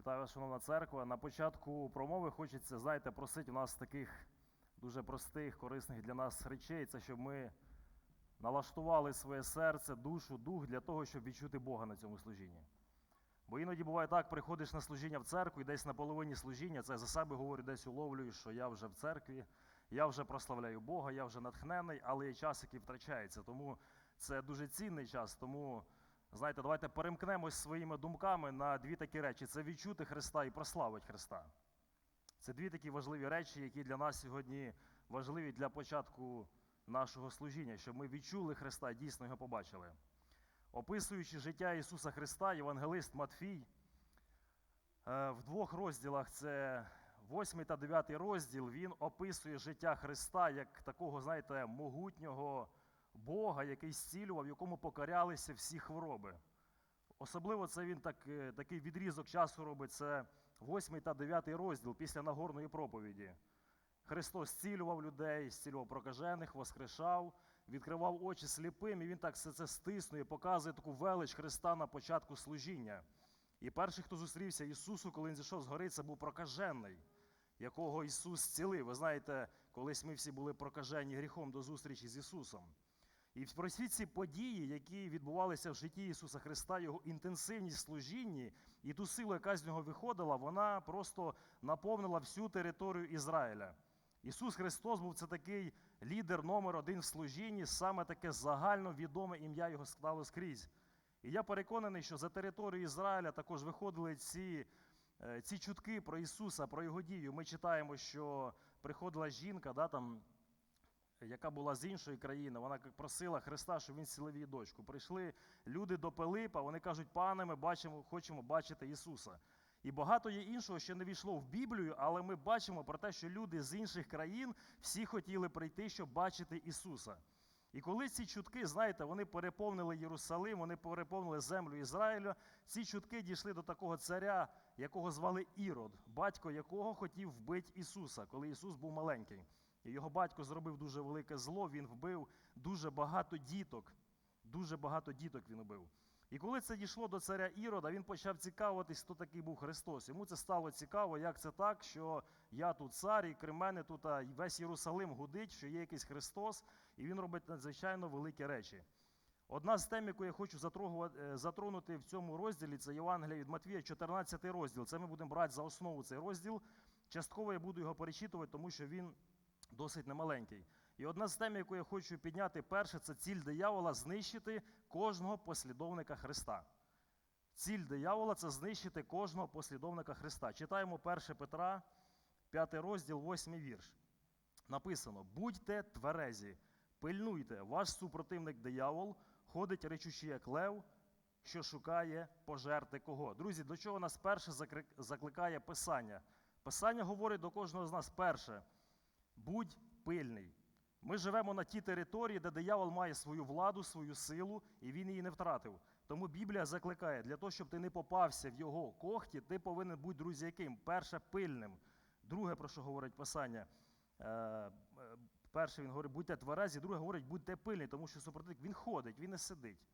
Вітаю шановна церква. На початку промови хочеться, знаєте, просити у нас таких дуже простих, корисних для нас речей. Це щоб ми налаштували своє серце, душу, дух для того, щоб відчути Бога на цьому служінні. Бо іноді буває так, приходиш на служіння в церкву і десь на половині служіння, це за себе говорю, десь уловлюю, що я вже в церкві, я вже прославляю Бога, я вже натхнений, але є час, який втрачається. Тому це дуже цінний час. Тому, знаєте, давайте перемкнемось своїми думками на дві такі речі: це відчути Христа і прославити Христа. Це дві такі важливі речі, які для нас сьогодні важливі для початку нашого служіння, щоб ми відчули Христа, дійсно його побачили. Описуючи життя Ісуса Христа, євангелист Матфій е, в двох розділах це 8 та 9 розділ, він описує життя Христа як такого, знаєте, могутнього Бога, який зцілював, якому покорялися всі хвороби. Особливо це він так, е, такий відрізок часу робить, це 8 та 9 розділ після Нагорної проповіді. Христос зцілював людей, зцілював прокажених, воскрешав, відкривав очі сліпим, і він так все це стиснує, показує таку велич Христа на початку служіння. І перший, хто зустрівся Ісусу, коли він зійшов з гори, це був прокажений, якого Ісус зцілив. Ви знаєте, колись ми всі були прокажені гріхом до зустрічі з Ісусом. І про всі ці події, які відбувалися в житті Ісуса Христа, Його інтенсивність служінні і ту силу, яка з нього виходила, вона просто наповнила всю територію Ізраїля. Ісус Христос був це такий лідер номер один в служінні, саме таке загально відоме ім'я Його стало скрізь. І я переконаний, що за територію Ізраїля також виходили ці, е, ці чутки про Ісуса, про Його дію. Ми читаємо, що приходила жінка, да, там, яка була з іншої країни, вона просила Христа, щоб він зцілив її дочку. Прийшли люди до Пилипа, вони кажуть, пане, ми бачимо, хочемо бачити Ісуса. І багато є іншого, що не війшло в Біблію, але ми бачимо про те, що люди з інших країн всі хотіли прийти, щоб бачити Ісуса. І коли ці чутки, знаєте, вони переповнили Єрусалим, вони переповнили землю Ізраїля, ці чутки дійшли до такого царя, якого звали Ірод, батько якого хотів вбити Ісуса, коли Ісус був маленький. Його батько зробив дуже велике зло, він вбив дуже багато діток. Дуже багато діток він убив. І коли це дійшло до царя Ірода, він почав цікавитись, хто такий був Христос. Йому це стало цікаво, як це так, що я тут цар, і крім мене тут весь Єрусалим гудить, що є якийсь Христос, і він робить надзвичайно великі речі. Одна з тем, яку я хочу е, затронути в цьому розділі, це Євангелія від Матвія, 14 розділ. Це ми будемо брати за основу цей розділ. Частково я буду його перечитувати, тому що він досить немаленький. І одна з тем, яку я хочу підняти, перше, це ціль диявола знищити кожного послідовника Христа. Ціль диявола це знищити кожного послідовника Христа. Читаємо 1 Петра, 5 розділ, 8 вірш. Написано: будьте тверезі, пильнуйте, ваш супротивник диявол ходить речучи, як лев, що шукає пожерти кого. Друзі, до чого нас перше закликає Писання? Писання говорить до кожного з нас перше: будь пильний. Ми живемо на тій території, де диявол має свою владу, свою силу, і він її не втратив. Тому Біблія закликає, для того, щоб ти не попався в його когті, ти повинен бути, друзі, яким? Перше, пильним. Друге, про що говорить Писання. е, е, Перше, він говорить, будьте тверезі, друге говорить, будьте пильні, тому що супротивник він ходить, він не сидить.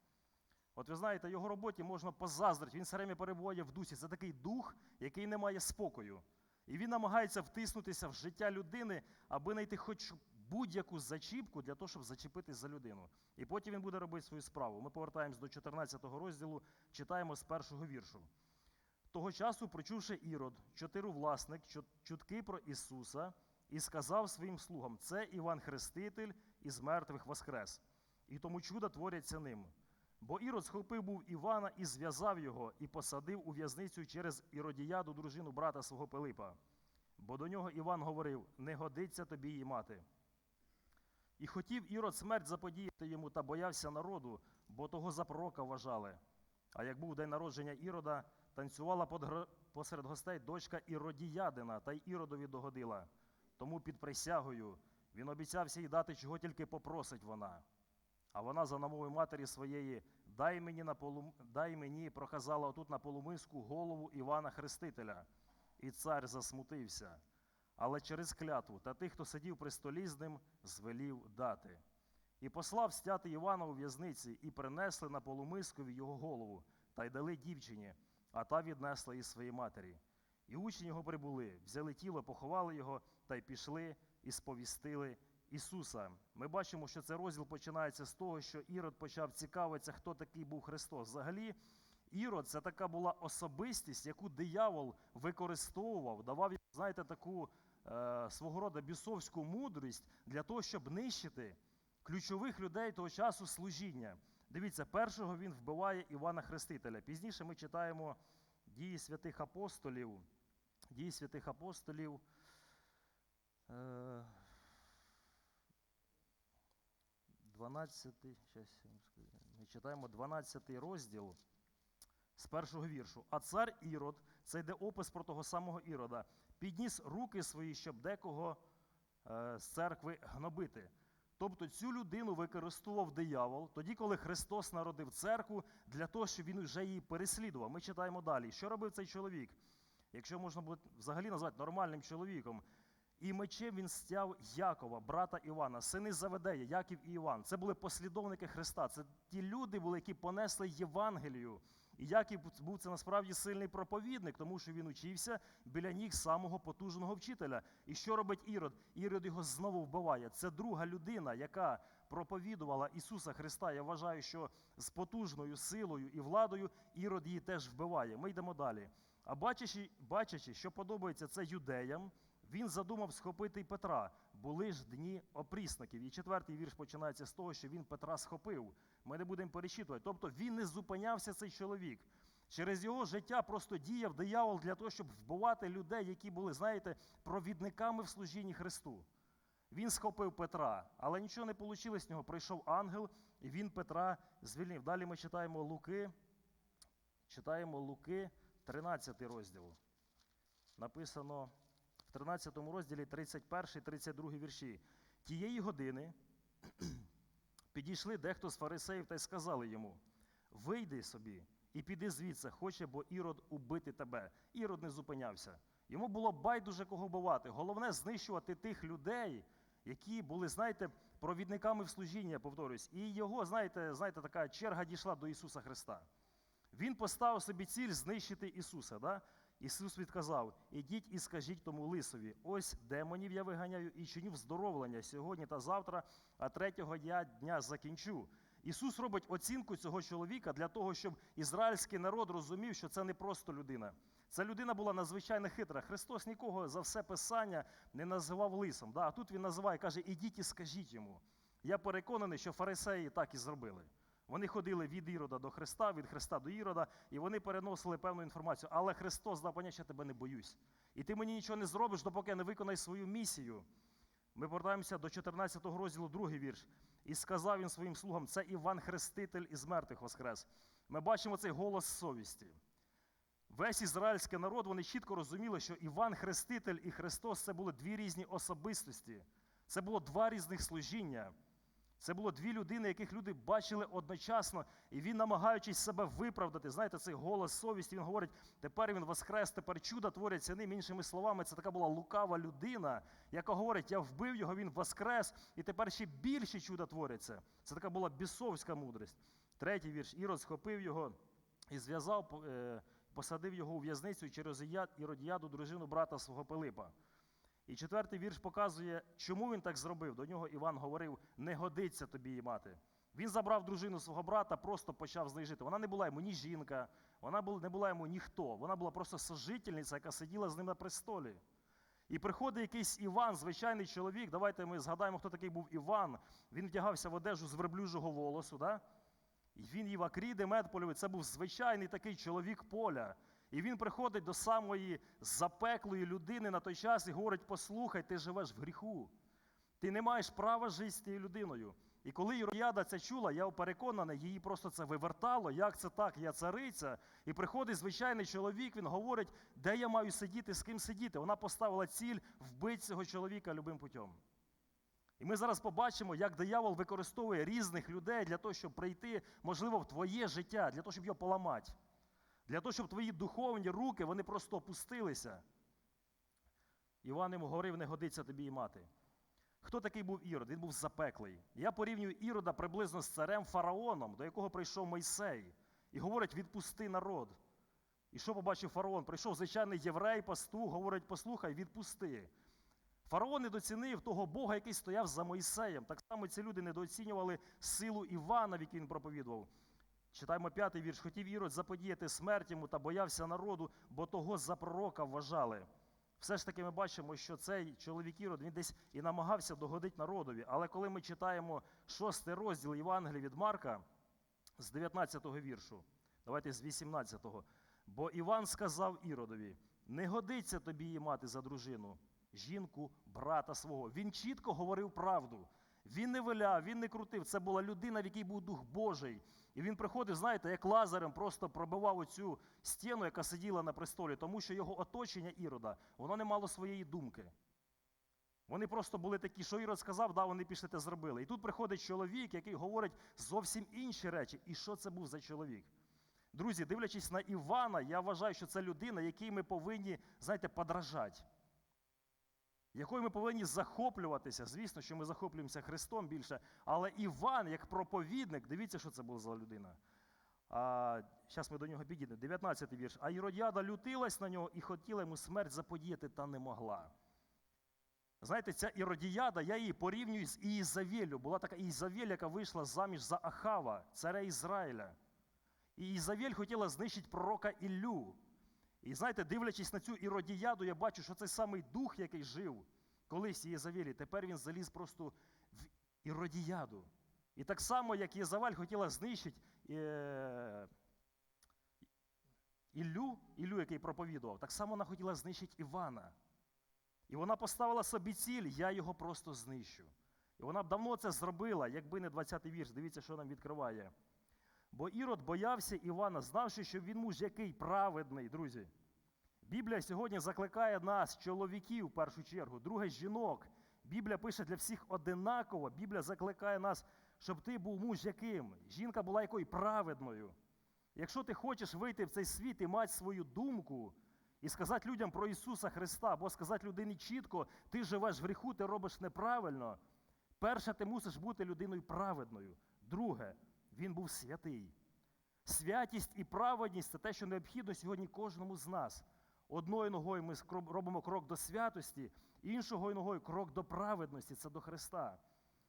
От ви знаєте, його роботі можна позаздрити, він все время перебуває в дусі. Це такий дух, який не має спокою. І він намагається втиснутися в життя людини, аби знайти хоч будь-яку зачіпку для того, щоб зачепитись за людину. І потім він буде робити свою справу. Ми повертаємось до 14 розділу, читаємо з першого віршу. Того часу, прочувши Ірод, чотирувласник, чут- чутки про Ісуса, і сказав своїм слугам: це Іван Хреститель із мертвих воскрес, і тому чуда творяться ним. Бо Ірод схопив був Івана і зв'язав його, і посадив у в'язницю через Іродіяду, дружину брата свого Пилипа. Бо до нього Іван говорив: не годиться тобі її мати. І хотів Ірод смерть заподіяти йому та боявся народу, бо того за пророка вважали. А як був день народження Ірода, танцювала посеред гостей дочка Іродіядина, та й Іродові догодила. Тому під присягою він обіцявся їй дати, чого тільки попросить вона. А вона за намовою матері своєї дай мені на полу... дай мені, проказала отут на полумиску голову Івана Хрестителя. І цар засмутився. Але через клятву та тих, хто сидів при столі з ним, звелів дати. І послав стяти Івана у в'язниці, і принесли на полумискові його голову, та й дали дівчині. а та віднесла із своєї матері. І учні його прибули, взяли тіло, поховали його та й пішли і сповістили Ісуса. Ми бачимо, що цей розділ починається з того, що Ірод почав цікавитися, хто такий був Христос. Взагалі, Ірод це така була особистість, яку диявол використовував, давав, знаєте, таку е, свого роду бісовську мудрість для того, щоб нищити ключових людей того часу служіння. Дивіться, першого він вбиває Івана Хрестителя. Пізніше ми читаємо дії святих апостолів. Дії святих апостолів. Е, 12, щас, ми читаємо 12 розділ з першого віршу. А цар Ірод, це йде опис про того самого Ірода, підніс руки свої, щоб декого е, з церкви гнобити. Тобто цю людину використовував диявол тоді, коли Христос народив церкву для того, щоб він вже її переслідував. Ми читаємо далі. Що робив цей чоловік? Якщо можна було взагалі назвати нормальним чоловіком, і мечем він стяв Якова, брата Івана, сини Заведея, Яків і Іван. Це були послідовники Христа. Це ті люди були, які понесли Євангелію. І Яків був це насправді сильний проповідник, тому що він учився біля ніг самого потужного вчителя. І що робить Ірод? Ірод його знову вбиває. Це друга людина, яка проповідувала Ісуса Христа. Я вважаю, що з потужною силою і владою Ірод її теж вбиває. Ми йдемо далі. А бачачи, бачачи, що подобається це юдеям, він задумав схопити Петра. Були ж дні опрісників. І четвертий вірш починається з того, що він Петра схопив. Ми не будемо перечитувати. Тобто він не зупинявся цей чоловік. Через його життя просто діяв диявол для того, щоб вбивати людей, які були, знаєте, провідниками в служінні Христу. Він схопив Петра, але нічого не вийшло з нього. Прийшов ангел, і він Петра звільнив. Далі ми читаємо Луки, читаємо Луки, 13 розділ. Написано 13 розділі 31, 32 вірші. Тієї години підійшли дехто з фарисеїв та й сказали йому: Вийди собі і піди звідси, хоче, бо Ірод убити тебе. Ірод не зупинявся. Йому було байдуже кого вбивати. Головне знищувати тих людей, які були, знаєте, провідниками в служінні, я повторюсь. І його, знаєте, знаєте, така черга дійшла до Ісуса Христа. Він поставив собі ціль знищити Ісуса. Да? Ісус відказав: Ідіть і скажіть тому лисові: ось демонів я виганяю і чиню вздоровлення сьогодні та завтра, а третього я дня закінчу. Ісус робить оцінку цього чоловіка для того, щоб ізраїльський народ розумів, що це не просто людина. Ця людина була надзвичайно хитра. Христос нікого за все писання не називав лисом. Да? А тут він називає, каже, ідіть і скажіть йому. Я переконаний, що фарисеї так і зробили. Вони ходили від Ірода до Христа, від Христа до Ірода, і вони переносили певну інформацію. Але Христос дав поняття, я тебе не боюсь. І ти мені нічого не зробиш, допоки не виконай свою місію. Ми повертаємося до 14 розділу, другий вірш. І сказав він своїм слугам: це Іван Хреститель із мертвих воскрес. Ми бачимо цей голос совісті. Весь ізраїльський народ вони чітко розуміли, що Іван Хреститель і Христос це були дві різні особистості. Це було два різних служіння. Це було дві людини, яких люди бачили одночасно, і він, намагаючись себе виправдати, знаєте, цей голос совісті, він говорить, тепер він воскрес, тепер чуда творяться ним. Іншими словами, це така була лукава людина, яка говорить, я вбив його, він воскрес, і тепер ще більші чуда творяться. Це така була бісовська мудрість. Третій вірш. Ірод схопив його і зв'язав, е, посадив його у в'язницю через Іродіяду, дружину брата свого Пилипа. І четвертий вірш показує, чому він так зробив. До нього Іван говорив: не годиться тобі її мати. Він забрав дружину свого брата, просто почав з нею жити. Вона не була йому ні жінка, вона не була йому ніхто. Вона була просто сожительниця, яка сиділа з ним на престолі. І приходить якийсь Іван, звичайний чоловік. Давайте ми згадаємо, хто такий був Іван. Він вдягався в одежу з верблюжого волосу. Да? І він їв акріди, мед польовий. Це був звичайний такий чоловік поля. І він приходить до самої запеклої людини на той час і говорить: послухай, ти живеш в гріху. Ти не маєш права жити з тією людиною. І коли Іродіада це чула, я переконаний, її просто це вивертало, як це так, я цариця. І приходить звичайний чоловік, він говорить, де я маю сидіти, з ким сидіти. Вона поставила ціль вбити цього чоловіка любим путем. І ми зараз побачимо, як диявол використовує різних людей для того, щоб прийти, можливо, в твоє життя, для того, щоб його поламати. Для того, щоб твої духовні руки вони просто опустилися. Іван йому говорив, не годиться тобі і мати. Хто такий був Ірод? Він був запеклий. Я порівнюю Ірода приблизно з царем фараоном, до якого прийшов Мойсей, і говорить: відпусти народ. І що побачив фараон? Прийшов звичайний єврей, пастух, говорить, послухай, відпусти. Фараон недоцінив того Бога, який стояв за Моїсеєм. Так само ці люди недооцінювали силу Івана, в який він проповідував. Читаємо п'ятий вірш. Хотів Ірод заподіяти смерть йому та боявся народу, бо того за пророка вважали. Все ж таки ми бачимо, що цей чоловік Ірод він десь і намагався догодити народові. Але коли ми читаємо шостий розділ Євангелія від Марка з 19-го віршу, давайте з 18-го. Бо Іван сказав Іродові: не годиться тобі її мати за дружину, жінку, брата свого. Він чітко говорив правду. Він не виляв, він не крутив. Це була людина, в якій був Дух Божий. І він приходив, знаєте, як лазарем, просто пробивав оцю стіну, яка сиділа на престолі, тому що його оточення Ірода, воно не мало своєї думки. Вони просто були такі, що Ірод сказав, да, вони пішли те зробили. І тут приходить чоловік, який говорить зовсім інші речі. І що це був за чоловік? Друзі, дивлячись на Івана, я вважаю, що це людина, якій ми повинні, знаєте, подражати. Якою ми повинні захоплюватися. Звісно, що ми захоплюємося Христом більше. Але Іван, як проповідник, дивіться, що це була за людина. А, Зараз ми до нього підійдемо. 19 вірш. А Іродіада лютилась на нього і хотіла йому смерть заподіяти, та не могла. Знаєте, ця Іродіяда, я її порівнюю з Іїзавелю. Була така Іїзавель, яка вийшла заміж за Ахава, царя Ізраїля. І Ізавель хотіла знищити пророка Іллю. І знаєте, дивлячись на цю іродіяду, я бачу, що цей самий дух, який жив колись в Єзавелі, тепер він заліз просто в іродіяду. І так само, як Єзаваль хотіла знищити е, Іллю, Іллю, який проповідував, так само вона хотіла знищити Івана. І вона поставила собі ціль, я його просто знищу. І вона б давно це зробила, якби не 20-й вірш. Дивіться, що нам відкриває. Бо Ірод боявся Івана, знавши, що він муж який праведний, друзі. Біблія сьогодні закликає нас, чоловіків в першу чергу, друге жінок. Біблія пише для всіх одинаково. Біблія закликає нас, щоб ти був муж яким. Жінка була якою праведною. Якщо ти хочеш вийти в цей світ і мати свою думку, і сказати людям про Ісуса Христа, або сказати людині чітко, ти живеш в гріху, ти робиш неправильно. Перше, ти мусиш бути людиною праведною. Друге, він був святий. Святість і праведність це те, що необхідно сьогодні кожному з нас. Одною ногою ми робимо крок до святості, іншою ногою крок до праведності це до Христа.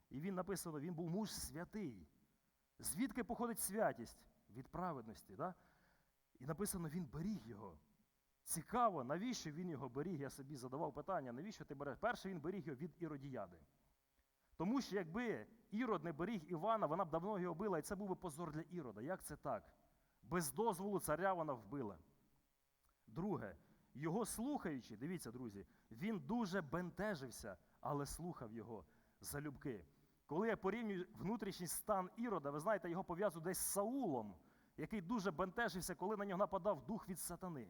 І він написано, він був муж святий. Звідки походить святість? Від праведності. Да? І написано, він беріг його. Цікаво, навіщо він його беріг? Я собі задавав питання, навіщо ти береш? Перше, він беріг його від іродіяди. Тому що якби Ірод не беріг Івана, вона б давно його била, і це був би позор для Ірода. Як це так? Без дозволу царя вона вбила. Друге, його слухаючи, дивіться, друзі, він дуже бентежився, але слухав його залюбки. Коли я порівнюю внутрішній стан Ірода, ви знаєте, його пов'язую десь з Саулом, який дуже бентежився, коли на нього нападав дух від сатани.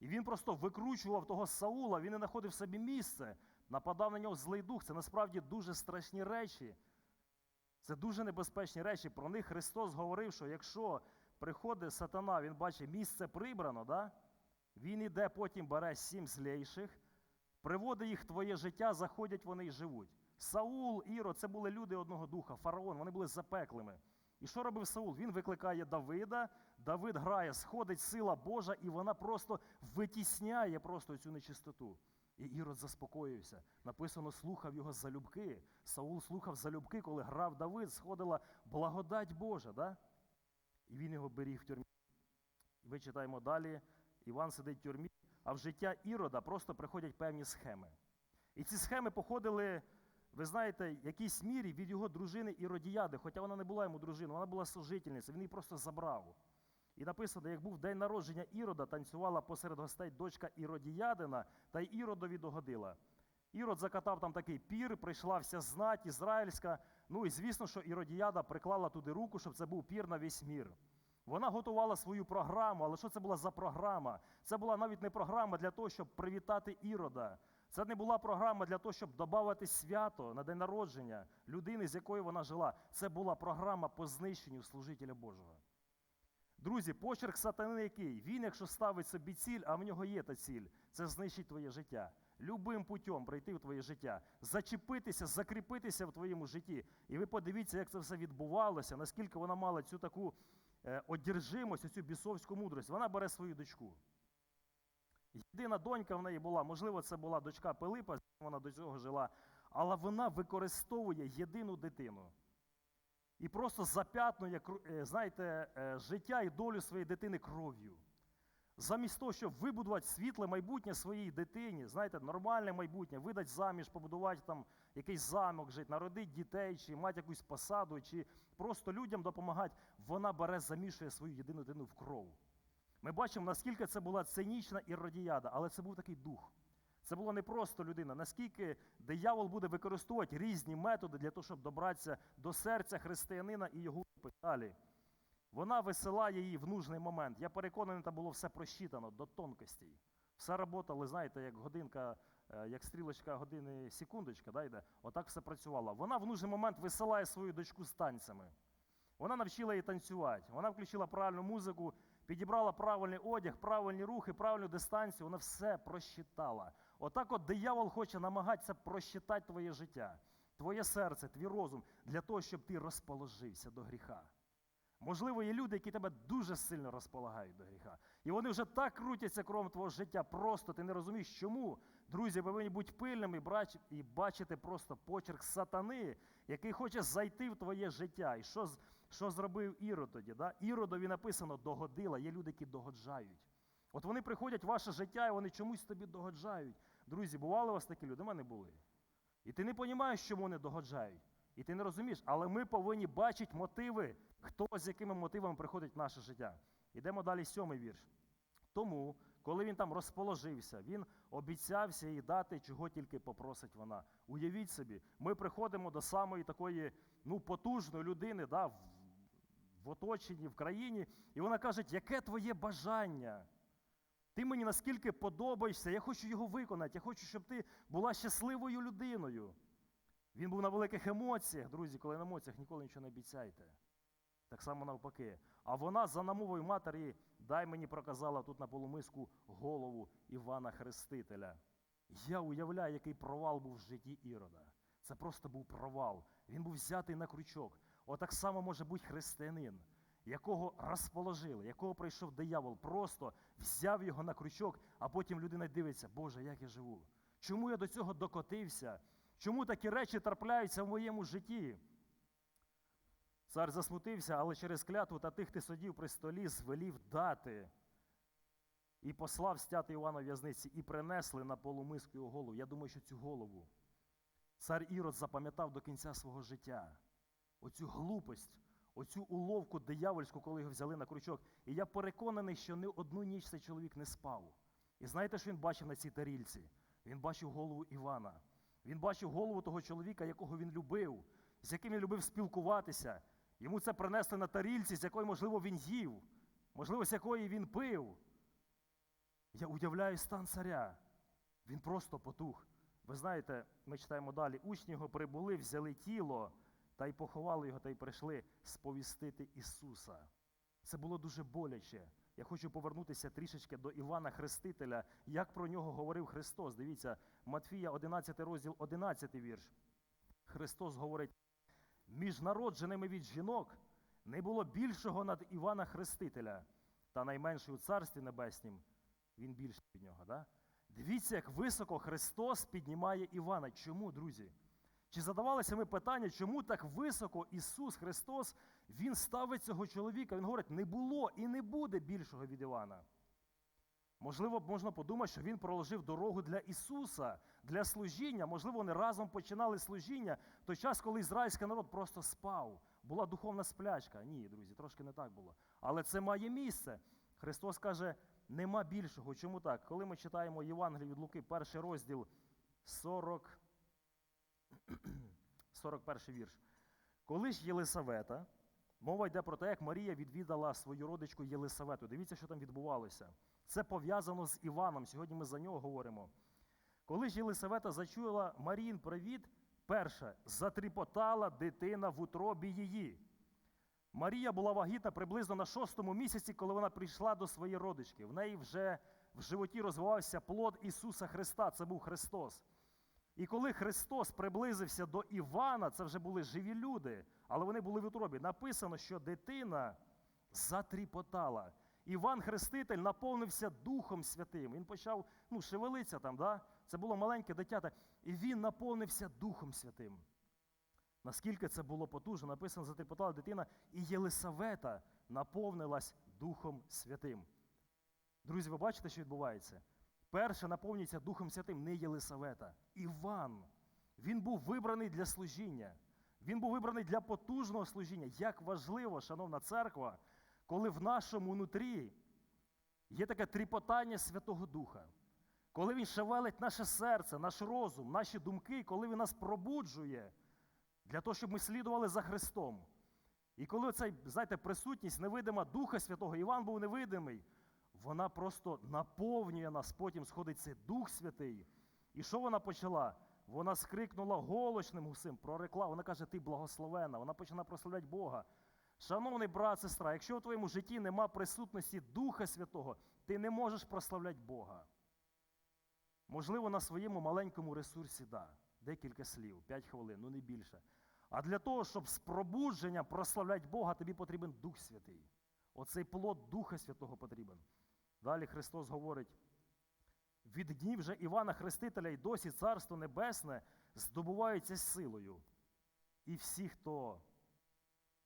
І він просто викручував того Саула, він не знаходив собі місце, нападав на нього злий дух. Це насправді дуже страшні речі. Це дуже небезпечні речі. Про них Христос говорив, що якщо приходить сатана, він бачить місце прибрано, да? він іде, потім бере сім злейших, приводить їх в твоє життя, заходять вони і живуть. Саул, Іро, це були люди одного духа, фараон, вони були запеклими. І що робив Саул? Він викликає Давида, Давид грає, сходить сила Божа, і вона просто витісняє просто цю нечистоту. І Ірод заспокоївся. Написано, слухав його залюбки. Саул слухав залюбки, коли грав Давид, сходила благодать Божа. Да? І він його беріг в тюрмі. Ви читаємо далі. Іван сидить в тюрмі, а в життя Ірода просто приходять певні схеми. І ці схеми походили, ви знаєте, в якійсь мірі від його дружини Іродіяди, хоча вона не була йому дружиною, вона була сожительниця, він її просто забрав. І написано, як був день народження Ірода, танцювала посеред гостей дочка Іродіядина, та й Іродові догодила. Ірод закатав там такий пір, прийшла вся знать ізраїльська. Ну і звісно, що Іродіяда приклала туди руку, щоб це був пір на весь мір. Вона готувала свою програму, але що це була за програма? Це була навіть не програма для того, щоб привітати Ірода. Це не була програма для того, щоб додати свято на день народження людини, з якою вона жила. Це була програма по знищенню служителя Божого. Друзі, почерк сатани який? Він, якщо ставить собі ціль, а в нього є та ціль, це знищить твоє життя. Любим путем прийти в твоє життя, зачепитися, закріпитися в твоєму житті. І ви подивіться, як це все відбувалося, наскільки вона мала цю таку е, одержимость, оцю бісовську мудрість, вона бере свою дочку. Єдина донька в неї була, можливо, це була дочка Пилипа, вона до цього жила, але вона використовує єдину дитину. І просто зап'ятнує, е, знаєте, е, життя і долю своєї дитини кров'ю. Замість того, щоб вибудувати світле майбутнє своїй дитині, знаєте, нормальне майбутнє, видати заміж, побудувати там якийсь замок, жити, народити дітей, чи мати якусь посаду, чи просто людям допомагати, вона бере, замішує свою єдину дитину в кров. Ми бачимо, наскільки це була цинічна іродіяда, але це був такий дух. Це була не просто людина, наскільки диявол буде використовувати різні методи для того, щоб добратися до серця християнина і його далі. Вона висилає її в нужний момент. Я переконаний, там було все просчитано до тонкостей. Все работало, знаєте, як годинка, е, як стрілочка години секундочка, да, йде. Отак все працювало. Вона в нужний момент висилає свою дочку з танцями. Вона навчила її танцювати. Вона включила правильну музику, підібрала правильний одяг, правильні рухи, правильну дистанцію. Вона все просчитала. Отак от диявол хоче намагатися просчитати твоє життя, твоє серце, твій розум, для того, щоб ти розположився до гріха. Можливо, є люди, які тебе дуже сильно розполагають до гріха. І вони вже так крутяться кровом твого життя, просто ти не розумієш, чому. Друзі, ви повинні бути пильними і бачити просто почерк сатани, який хоче зайти в твоє життя. І що, що зробив Ірод тоді? Да? Іродові написано догодила, є люди, які догоджають. От вони приходять в ваше життя і вони чомусь тобі догоджають. Друзі, бували у вас такі люди? У мене були. І ти не розумієш, чому вони догоджають. І ти не розумієш, але ми повинні бачити мотиви, хто з якими мотивами приходить в наше життя. Ідемо далі, сьомий вірш. Тому, коли він там розположився, він обіцявся їй дати, чого тільки попросить вона. Уявіть собі, ми приходимо до самої такої ну, потужної людини да, в, в оточенні, в країні, і вона каже, яке твоє бажання? Ти мені наскільки подобаєшся, я хочу його виконати, я хочу, щоб ти була щасливою людиною. Він був на великих емоціях, друзі, коли на емоціях ніколи нічого не обіцяйте. Так само навпаки. А вона за намовою матері дай мені проказала тут на полумиску голову Івана Хрестителя. Я уявляю, який провал був в житті Ірода. Це просто був провал. Він був взятий на крючок. Отак само може бути християнин, якого розположили, якого прийшов диявол, просто взяв його на крючок, а потім людина дивиться, Боже, як я живу. Чому я до цього докотився? Чому такі речі трапляються в моєму житті? Цар засмутився, але через клятву та тих ти судів при столі звелів дати. І послав стяти Івана в в'язниці, і принесли на полумиску його голову. Я думаю, що цю голову цар Ірод запам'ятав до кінця свого життя. Оцю глупость, оцю уловку диявольську, коли його взяли на крючок. І я переконаний, що не одну ніч цей чоловік не спав. І знаєте, що він бачив на цій тарільці? Він бачив голову Івана. Він бачив голову того чоловіка, якого він любив, з яким він любив спілкуватися. Йому це принесли на тарільці, з якої, можливо, він їв, можливо, з якої він пив. Я уявляю стан царя. Він просто потух. Ви знаєте, ми читаємо далі, учні його прибули, взяли тіло та й поховали його, та й прийшли сповістити Ісуса. Це було дуже боляче. Я хочу повернутися трішечки до Івана Хрестителя, як про нього говорив Христос. Дивіться, Матфія, 11 розділ, 11 вірш. Христос говорить: між народженими від жінок не було більшого над Івана Хрестителя, та найменший у Царстві Небеснім він більший від нього. Да? Дивіться, як високо Христос піднімає Івана. Чому, друзі? Чи задавалися ми питання, чому так високо Ісус Христос Він ставить цього чоловіка? Він говорить, не було і не буде більшого від Івана. Можливо, можна подумати, що він проложив дорогу для Ісуса, для служіння. Можливо, вони разом починали служіння в той час, коли ізраїльський народ просто спав. Була духовна сплячка. Ні, друзі, трошки не так було. Але це має місце. Христос каже, нема більшого. Чому так? Коли ми читаємо Євангелію від Луки, перший розділ 40, 41 вірш. Коли ж Єлисавета, мова йде про те, як Марія відвідала свою родичку Єлисавету. Дивіться, що там відбувалося. Це пов'язано з Іваном. Сьогодні ми за нього говоримо. Коли ж Єлисавета зачула Маріїн привіт, перше, затріпотала дитина в утробі її. Марія була вагітна приблизно на шостому місяці, коли вона прийшла до своєї родички. В неї вже в животі розвивався плод Ісуса Христа, це був Христос. І коли Христос приблизився до Івана, це вже були живі люди, але вони були в утробі. Написано, що дитина затріпотала. Іван Хреститель наповнився Духом Святим. Він почав ну, шевелитися там, да? це було маленьке дитята, і він наповнився Духом Святим. Наскільки це було потужно, написано, затріпотала дитина, і Єлисавета наповнилась Духом Святим. Друзі, ви бачите, що відбувається? Перше наповнюється Духом Святим не Єлисавета. Іван. Він був вибраний для служіння. Він був вибраний для потужного служіння. Як важливо, шановна церква, коли в нашому нутрі є таке тріпотання Святого Духа, коли Він шевелить наше серце, наш розум, наші думки, коли Він нас пробуджує для того, щоб ми слідували за Христом. І коли цей, знаєте, присутність невидима Духа Святого, Іван був невидимий, вона просто наповнює нас, потім сходить цей Дух Святий. І що вона почала? Вона скрикнула голосним гусим, прорекла. Вона каже, ти благословена. Вона починає прославляти Бога. Шановний брат, сестра, якщо у твоєму житті нема присутності Духа Святого, ти не можеш прославляти Бога. Можливо, на своєму маленькому ресурсі, да, декілька слів, 5 хвилин, ну не більше. А для того, щоб з пробудження прославляти Бога, тобі потрібен Дух Святий. Оцей плод Духа Святого потрібен. Далі Христос говорить: від днів же Івана Хрестителя й досі Царство Небесне здобувається силою. І всі, хто,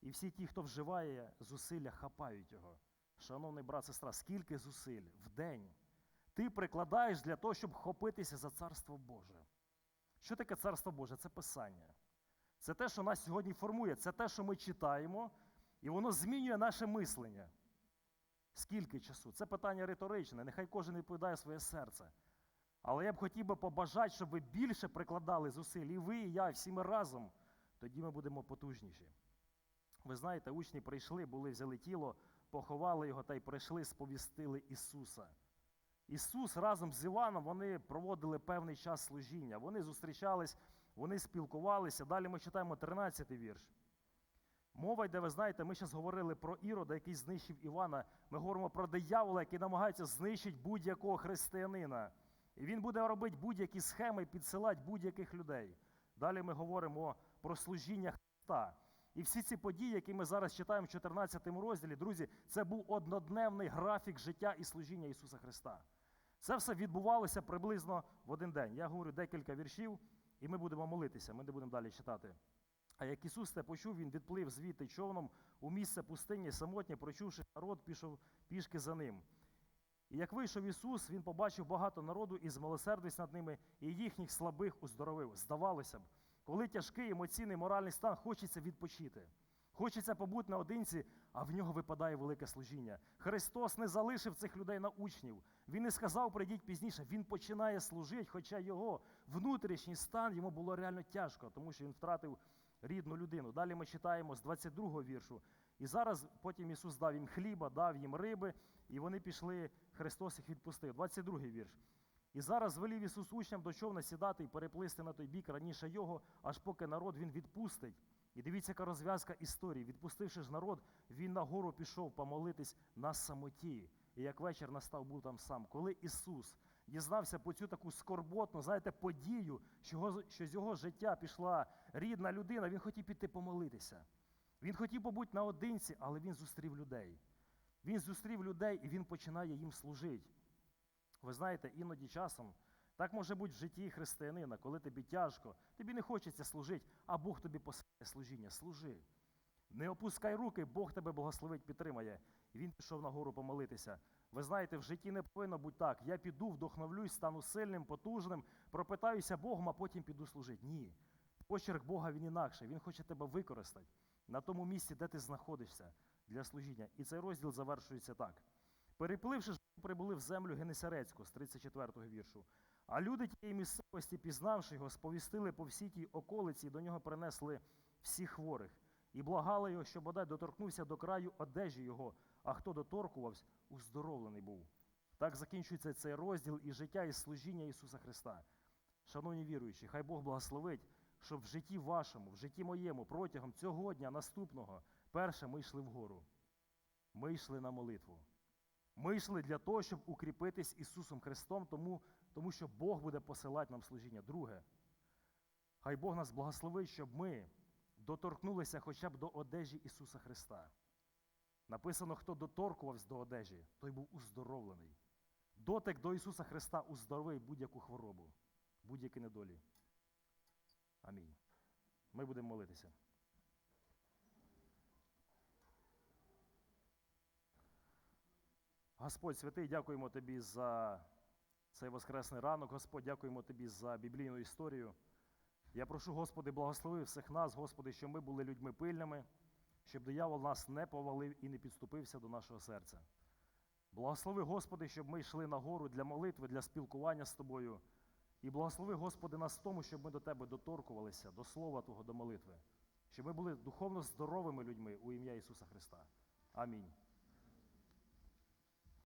і всі ті, хто вживає зусилля, хапають його. Шановний брат, сестра, скільки зусиль в день ти прикладаєш для того, щоб хопитися за Царство Боже? Що таке Царство Боже? Це Писання. Це те, що нас сьогодні формує, це те, що ми читаємо, і воно змінює наше мислення. Скільки часу? Це питання риторичне, нехай кожен відповідає своє серце. Але я б хотів би побажати, щоб ви більше прикладали зусиль, і ви, і я, і всі ми разом, тоді ми будемо потужніші. Ви знаєте, учні прийшли, були, взяли тіло, поховали його та й прийшли, сповістили Ісуса. Ісус разом з Іваном вони проводили певний час служіння. Вони зустрічались, вони спілкувалися. Далі ми читаємо 13 вірш. Мова йде, ви знаєте, ми зараз говорили про Ірода, який знищив Івана. Ми говоримо про диявола, який намагається знищити будь-якого християнина. І він буде робити будь-які схеми підсилати будь-яких людей. Далі ми говоримо про служіння Христа. І всі ці події, які ми зараз читаємо в 14 розділі, друзі, це був однодневний графік життя і служіння Ісуса Христа. Це все відбувалося приблизно в один день. Я говорю декілька віршів, і ми будемо молитися, ми не будемо далі читати. А як Ісус це почув, Він відплив звідти човном у місце пустині, самотнє, прочувши народ, пішов пішки за ним. І як вийшов Ісус, Він побачив багато народу і змилосердився над ними, і їхніх слабих уздоровив. Здавалося б, коли тяжкий емоційний моральний стан, хочеться відпочити. Хочеться побути наодинці, а в нього випадає велике служіння. Христос не залишив цих людей на учнів. Він не сказав, прийдіть пізніше. Він починає служити, хоча його внутрішній стан йому було реально тяжко, тому що він втратив рідну людину. Далі ми читаємо з 22 віршу. І зараз потім Ісус дав їм хліба, дав їм риби, і вони пішли, Христос їх відпустив. 22 вірш. І зараз звелів Ісус учням до човна сідати і переплисти на той бік раніше його, аж поки народ він відпустить. І дивіться, яка розв'язка історії. Відпустивши ж народ, він на гору пішов помолитись на самоті. І як вечір настав, був там сам. Коли Ісус дізнався по цю таку скорботну, знаєте, подію, що, з його життя пішла рідна людина, він хотів піти помолитися. Він хотів побути наодинці, але він зустрів людей. Він зустрів людей і він починає їм служити. Ви знаєте, іноді часом так може бути в житті християнина, коли тобі тяжко, тобі не хочеться служити, а Бог тобі посилає служіння. Служи. Не опускай руки, Бог тебе благословить, підтримає. І він пішов на гору помолитися. Ви знаєте, в житті не повинно бути так. Я піду, вдохновлюсь, стану сильним, потужним, пропитаюся Богом, а потім піду служити. Ні. Почерк Бога він інакший. Він хоче тебе використати на тому місці, де ти знаходишся для служіння. І цей розділ завершується так. Перепливши, ж, прибули в землю Генесарецьку з 34-го віршу. А люди тієї місцевості, пізнавши його, сповістили по всій тій околиці, і до нього принесли всіх хворих. І благали його, що бодай доторкнувся до краю одежі його, а хто доторкувався, уздоровлений був. Так закінчується цей розділ і життя, і служіння Ісуса Христа. Шановні віруючі, хай Бог благословить, щоб в житті вашому, в житті моєму, протягом цього дня, наступного, перше, ми йшли вгору. Ми йшли на молитву. Ми йшли для того, щоб укріпитись Ісусом Христом, тому, тому що Бог буде посилати нам служіння. Друге, хай Бог нас благословить, щоб ми доторкнулися хоча б до одежі Ісуса Христа. Написано, хто доторкувався до одежі, той був уздоровлений. Дотик до Ісуса Христа уздоровить будь-яку хворобу, будь-які недолі. Амінь. Ми будемо молитися. Господь святий, дякуємо Тобі за цей воскресний ранок. Господь, дякуємо Тобі за біблійну історію. Я прошу, Господи, благослови всіх нас, Господи, щоб ми були людьми пильними, щоб диявол нас не повалив і не підступився до нашого серця. Благослови, Господи, щоб ми йшли на гору для молитви, для спілкування з Тобою. І благослови, Господи, нас в тому, щоб ми до Тебе доторкувалися, до Слова Твого, до молитви, щоб ми були духовно здоровими людьми у ім'я Ісуса Христа. Амінь.